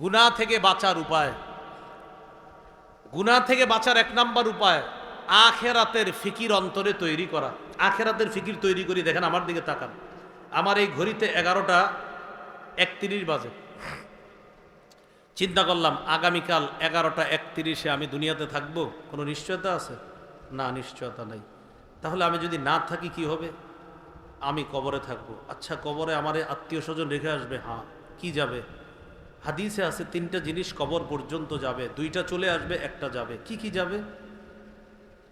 গুণা থেকে বাঁচার উপায়। গুণা থেকে বাঁচার এক নাম্বার উপায়, আখেরাতের ফিকির অন্তরে তৈরি করা। আখেরাতের ফিকির তৈরি করি, দেখেন আমার দিকে তাকান। আমার এই ঘড়িতে এগারোটা একত্রিশ বাজে। চিন্তা করলাম, আগামীকাল এগারোটা একত্রিশে আমি দুনিয়াতে থাকব? কোনো নিশ্চয়তা আছে? না, নিশ্চয়তা নাই। তাহলে আমি যদি না থাকি, কি হবে? আমি কবরে থাকব। আচ্ছা কবরে আমার আত্মীয় স্বজন রেখে আসবে? হ্যাঁ কি যাবে? হাদিসে আছে, তিনটা জিনিস কবর পর্যন্ত যাবে, দুইটা চলে আসবে, একটা যাবে। কি কি যাবে?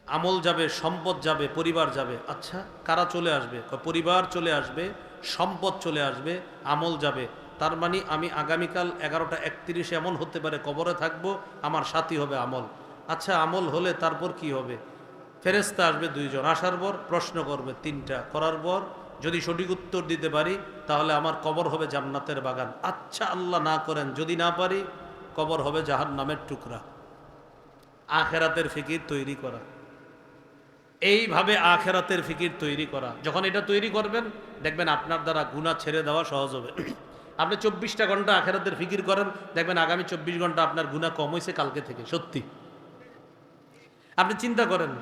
আমল যাবে, সম্পদ যাবে, পরিবার যাবে। আচ্ছা কারা চলে আসবে? পরিবার চলে আসবে, সম্পদ চলে আসবে, আমল যাবে। তার মানে আমি আগামীকাল এগারোটা একত্রিশে এমন হতে পারে, কবরে থাকব, আমার সাথী হবে আমল। আচ্ছা আমল হলে তারপর কি হবে? ফেরেস্তা আসবে দুইজন, আসার পর প্রশ্ন করবে তিনটা, করার পর যদি সঠিক উত্তর দিতে পারি, তাহলে আমার কবর হবে জান্নাতের বাগান। আচ্ছা আল্লাহ না করেন, যদি না পারি, কবর হবে জাহান নামের টুকরা। আখেরাতের ফিকির তৈরি করা। এইভাবে আখেরাতের ফিকির তৈরি করা। যখন এটা তৈরি করবেন, দেখবেন আপনার দ্বারা গুণা ছেড়ে দেওয়া সহজ হবে। আপনি চব্বিশটা ঘণ্টা আখেরাতের ফিকির করেন, দেখবেন আগামী চব্বিশ ঘণ্টা আপনার গুণা কম হয়েছে কালকে থেকে, সত্যি। আপনি চিন্তা করেন,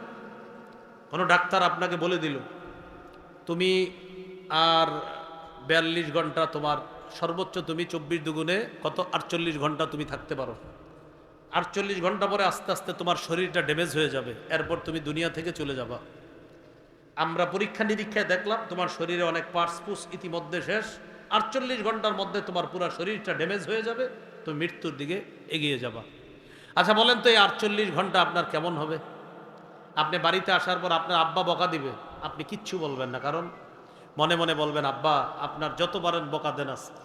কোনো ডাক্তার আপনাকে বলে দিল, তুমি আর বিয়াল্লিশ ঘণ্টা তোমার সর্বোচ্চ তুমি চব্বিশ দুগুণে কত? আটচল্লিশ ঘণ্টা তুমি থাকতে পারো। আটচল্লিশ ঘণ্টা পরে আস্তে আস্তে তোমার শরীরটা ড্যামেজ হয়ে যাবে। এরপর তুমি দুনিয়া থেকে চলে যাবা। আমরা পরীক্ষা নিরীক্ষায় দেখলাম তোমার শরীরে অনেক পার্টস পুস ইতিমধ্যে শেষ। আটচল্লিশ ঘণ্টার মধ্যে তোমার পুরো শরীরটা ড্যামেজ হয়ে যাবে। তুমি মৃত্যুর দিকে এগিয়ে যাবা। আচ্ছা বলেন তো এই আটচল্লিশ ঘণ্টা আপনার কেমন হবে? আপনি বাড়িতে আসার পর আপনার আব্বা বকা দিবে। আপনি কিচ্ছু বলবেন না, কারণ মনে মনে বলবেন, আব্বা, আপনার যত পারেন বকা দেন আজকে।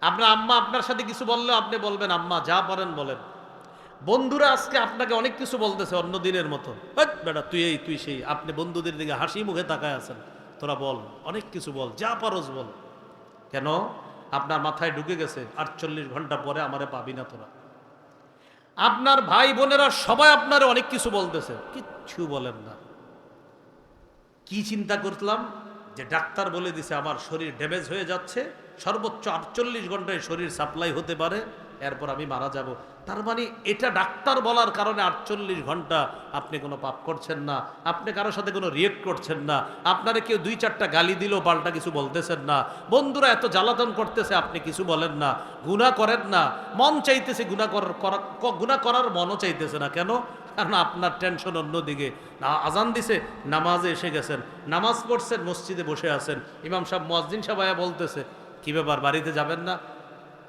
আপনার আম্মা আপনার সাথে কিছু বললেও আপনি বলবেন, আম্মা, যা পারেন বলেন। বন্ধুরা আজকে আপনাকে অনেক কিছু বলতেছে অন্য দিনের মতো। বেটা, তুই এই, তুই সেই, আপনি বন্ধুদের দিকে হাসি মুখে তাকায় আছেন। তোরা বল, অনেক কিছু বল, যা পারস বল। কেন? আপনার মাথায় ঢুকে গেছে, আটচল্লিশ ঘণ্টা পরে আমারে পাবি না তোরা। আপনার ভাই বোনেরা সবাই আপনারে অনেক কিছু বলতেছে, কিচ্ছু বলেন না। কি চিন্তা করলাম যে ডাক্তার বলে দিছে, আমার শরীর ড্যামেজ হয়ে যাচ্ছে, সর্বোচ্চ আটচল্লিশ ঘন্টায় শরীর সাপ্লাই হতে পারে, এরপর আমি মারা যাব। তার মানে এটা ডাক্তার বলার কারণে আটচল্লিশ ঘণ্টা আপনি কোনো পাপ করছেন না, আপনি কারোর সাথে কোনো রিয়েক্ট করছেন না, আপনারা কেউ দুই চারটা গালি দিলেও পাল্টা কিছু বলতেছেন না। বন্ধুরা, এত জ্বালাতন করতেছে, আপনি কিছু বলেন না। গুণা করেন না। মন চাইতেছে গুণা করার গুণা করার মনও চাইতেছে না। কেন? কারণ আপনার টেনশন অন্যদিকে। না, আজান দিছে, নামাজে এসে গেছেন। নামাজ পড়ছেন, মসজিদে বসে আছেন। ইমাম সাহেব মসজিদ সাহেব বলতেছে, কি ব্যাপার, বাড়িতে যাবেন না?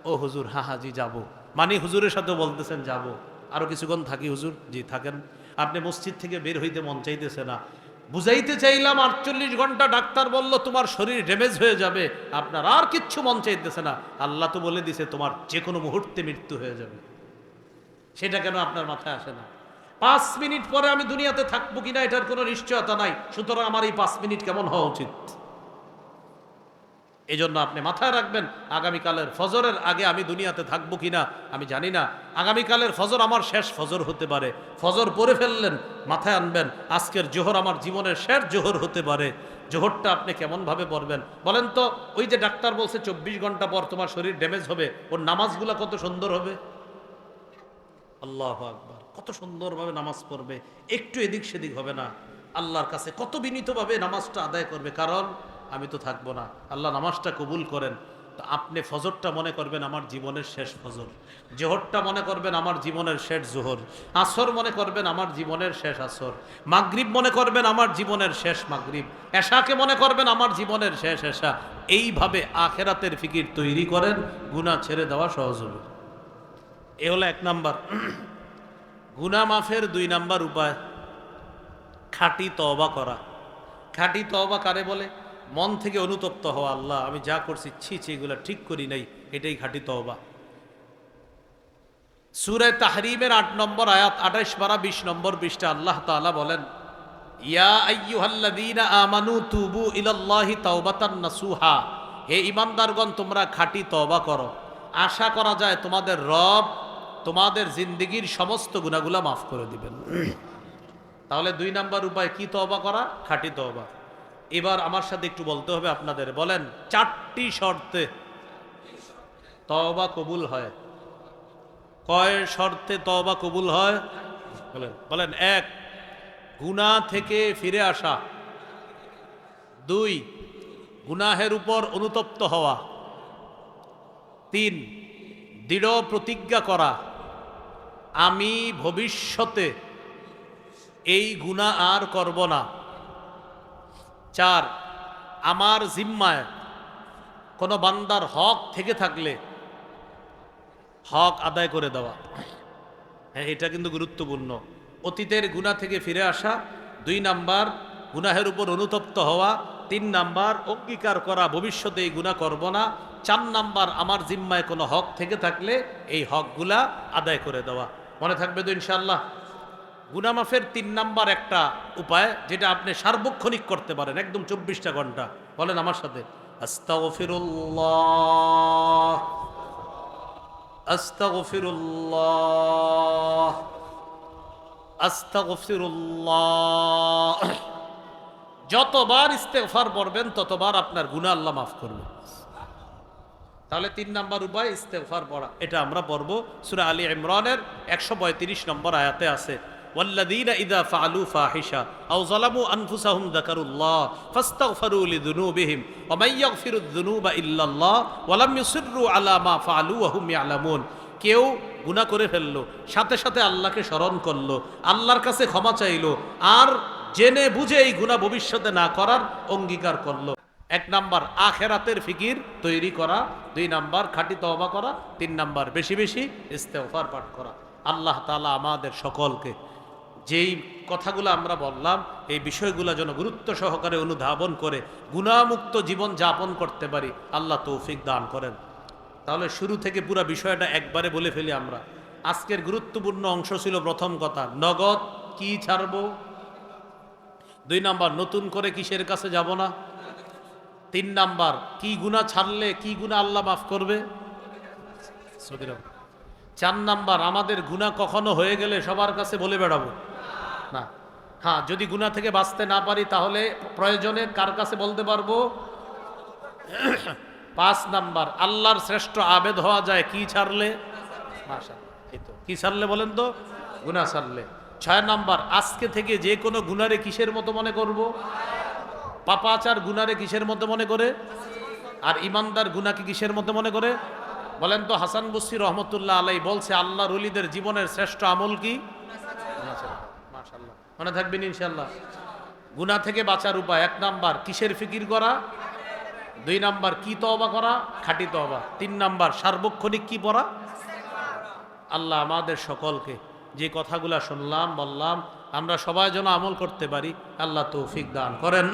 ও হুজুর হ্যাঁ হ্যাঁ জি, যাব। মানে হুজুরের সাথে বলতেছেন, যাব। আরও কিছুক্ষণ থাকি, হুজুর, জি, থাকেন। আপনি মসজিদ থেকে বের হইতে মন চাইতেছে না। বুঝাইতে চাইলাম, আটচল্লিশ ঘণ্টা ডাক্তার বলল, তোমার শরীর ড্যামেজ হয়ে যাবে। আপনার আর কিচ্ছু মন চাইতেছে না। আল্লাহ তো বলে দিছে, তোমার যে কোনো মুহূর্তে মৃত্যু হয়ে যাবে। সেটা কেন আপনার মাথায় আসে না? পাঁচ মিনিট পরে আমি দুনিয়াতে থাকব কিনা এটার কোনো নিশ্চয়তা নাই। সুতরাং আমার এই পাঁচ মিনিট কেমন হওয়া উচিত? এই জন্য আপনি মাথায় রাখবেন, আগামীকালের ফজরের আগে আমি দুনিয়াতে থাকব কিনা, আমি জানি না। আগামীকালের ফজর আমার শেষ ফজর হতে পারে। ফজর পরে ফেললেন, মাথায় আনবেন, আজকের জোহর আমার জীবনের শেষ জোহর হতে পারে। জোহরটা আপনি কেমনভাবে পড়বেন? বলেন তো, ওই যে ডাক্তার বলছে, চব্বিশ ঘণ্টা পর তোমার শরীর ড্যামেজ হবে, ওর নামাজগুলো কত সুন্দর হবে? আল্লাহ আকবার। কত সুন্দরভাবে নামাজ পড়বে, একটু এদিক সেদিক হবে না। আল্লাহর কাছে কত বিনীতভাবে নামাজটা আদায় করবে, কারণ আমি তো থাকব না। আল্লাহ নামাজটা কবুল করেন। তো আপনি ফজরটা মনে করবেন আমার জীবনের শেষ ফজর। জোহরটা মনে করবেন আমার জীবনের শেষ জোহর। আসর মনে করবেন আমার জীবনের শেষ আসর। মাগরিব মনে করবেন আমার জীবনের শেষ মাগরিব। এশাকে মনে করবেন আমার জীবনের শেষ এশা। এইভাবে আখেরাতের ফিকির তৈরি করেন, গুনাহ ছেড়ে দেওয়া সহজ হবে। এ হলো এক নাম্বার। গুনা মাফের দুই নাম্বার উপায়, খাটি তওবা করা। খাটি তওবা কারে বলে? মন থেকে অনুতপ্ত হওয়া, আল্লাহ, আমি যা করছি, ছি ছি, এগুলো ঠিক করি নাই, এটাই খাটি তওবা। সুরে তাহরিমের আট নম্বর আয়াত আঠাইশ বারা বিশ নম্বর বিশটা আল্লাহ তাআলা বলেন, ইয়া আমানু তুবু নাসুহা। হে ইমানদারগণ তোমরা খাঁটি তওবা করো। আশা করা যায় তোমাদের রব তোমাদের জিন্দিগির সমস্ত গুনাহগুলা মাফ করে দিবেন। তাহলে দুই নাম্বার উপায় কি তওবা করা? খাঁটি তওবা। এবার আমার সাথে একটু বলতে হবে আপনাদের। বলেন, চারটি শর্তে তওবা কবুল হয়। কয় শর্তে তওবা কবুল হয়? বলেন, এক, গুনাহ থেকে ফিরে আসা। দুই, গুনাহের উপর অনুতপ্ত হওয়া। তিন, দৃঢ় প্রতিজ্ঞা করা। আমি ভবিষ্যতে এই গুণা আর করব না। চার, আমার জিম্মায় কোনো বান্দার হক থেকে থাকলে হক আদায় করে দেওয়া। হ্যাঁ এটা কিন্তু গুরুত্বপূর্ণ। অতীতের গুণা থেকে ফিরে আসা, দুই নাম্বার, গুনাহের উপর অনুতপ্ত হওয়া, তিন নাম্বার, অঙ্গীকার করা, ভবিষ্যতে এই গুণা করব না। চার নাম্বার, আমার জিম্মায় কোনো হক থেকে থাকলে এই হকগুলা আদায় করে দেওয়া। মনে থাকবে তো ইনশাল্লাহ গুনামাফের তিন নাম্বার একটা উপায়, যেটা আপনি সার্বক্ষণিক করতে পারেন, একদম চব্বিশটা ঘণ্টা। বলেন আমার সাথে যতবার ইস্তেগফার পড়বেন, ততবার আপনার গুনাহ আল্লাহ মাফ করবে। তাহলে তিন নাম্বার উপায় ইস্তেগফার পড়া এটা আমরা পড়ব সূরা আলী ইমরানের একশো পঁয়ত্রিশ নম্বর আয়াতে আছে والذين إذا فعلوا فاحشة أو ظلموا أنفسهم ذكروا الله فاستغفروا لذنوبهم ومن يغفر الذنوب إلا الله ولم يصروا على ما فعلوا وهم يعلمون কেউ গুনাহ করে ফেললো সাথে সাথে আল্লাহকে স্মরণ করলো আল্লাহর কাছে ক্ষমা চাইলো আর জেনে বুঝে এই গুনাহ ভবিষ্যতে না করার অঙ্গীকার করলো এক নাম্বার আখেরাতের ফিকির তৈরি করা, দুই নাম্বার খাঁটি তওবা করা, তিন নাম্বার বেশি বেশি ইস্তেগফার পাঠ করা। আল্লাহ তালা আমাদের সকলকে যেই কথাগুলো আমরা বললাম, এই বিষয়গুলো যেন গুরুত্ব সহকারে অনুধাবন করে গুণামুক্ত জীবন যাপন করতে পারি, আল্লাহ তৌফিক দান করেন। তাহলে শুরু থেকে পুরো বিষয়টা একবারে বলে ফেলি আমরা। আজকের গুরুত্বপূর্ণ অংশ ছিল প্রথম কথা, নগদ কি ছাড়বো? দুই নাম্বার, নতুন করে কিসের কাছে যাব না? তিন নাম্বার, কি গুণা ছাড়লে কি গুণা আল্লাহ মাফ করবে? চার নাম্বার, আমাদের গুণা কখনো হয়ে গেলে সবার কাছে বলে বেড়াবো। না। হ্যাঁ যদি গুণা থেকে বাঁচতে না পারি তাহলে প্রয়োজনে কার কাছে বলতে পারব? পাঁচ নাম্বার, আল্লাহর শ্রেষ্ঠ আবেদ হওয়া যায় কি ছাড়লে? কি ছাড়লে বলেন তো? গুণা ছাড়লে। ছয় নাম্বার, আজকে থেকে যে কোনো গুণারে কিসের মতো মনে করব? পাপাচার গুনারে কিসের মতো মনে করে? আর ইমানদার গুনাকে কিসের মতো মনে করে? বলেন তো হাসান বসরি রহমতুল্লাহ আলাই বলছে আল্লাহ রলিদের জীবনের শ্রেষ্ঠ আমল কি। মনে থাকবেন ইনশাল্লাহ গুনা থেকে বাঁচার উপায়, এক নাম্বার কিসের ফিকির করা? দুই নাম্বার কি তওবা করা? খাঁটি তওবা। তিন নাম্বার সার্বক্ষণিক কি পড়া? আল্লাহ আমাদের সকলকে যে কথাগুলা শুনলাম, বললাম, আমরা সবাই যেন আমল করতে পারি, আল্লাহ তৌফিক দান করেন।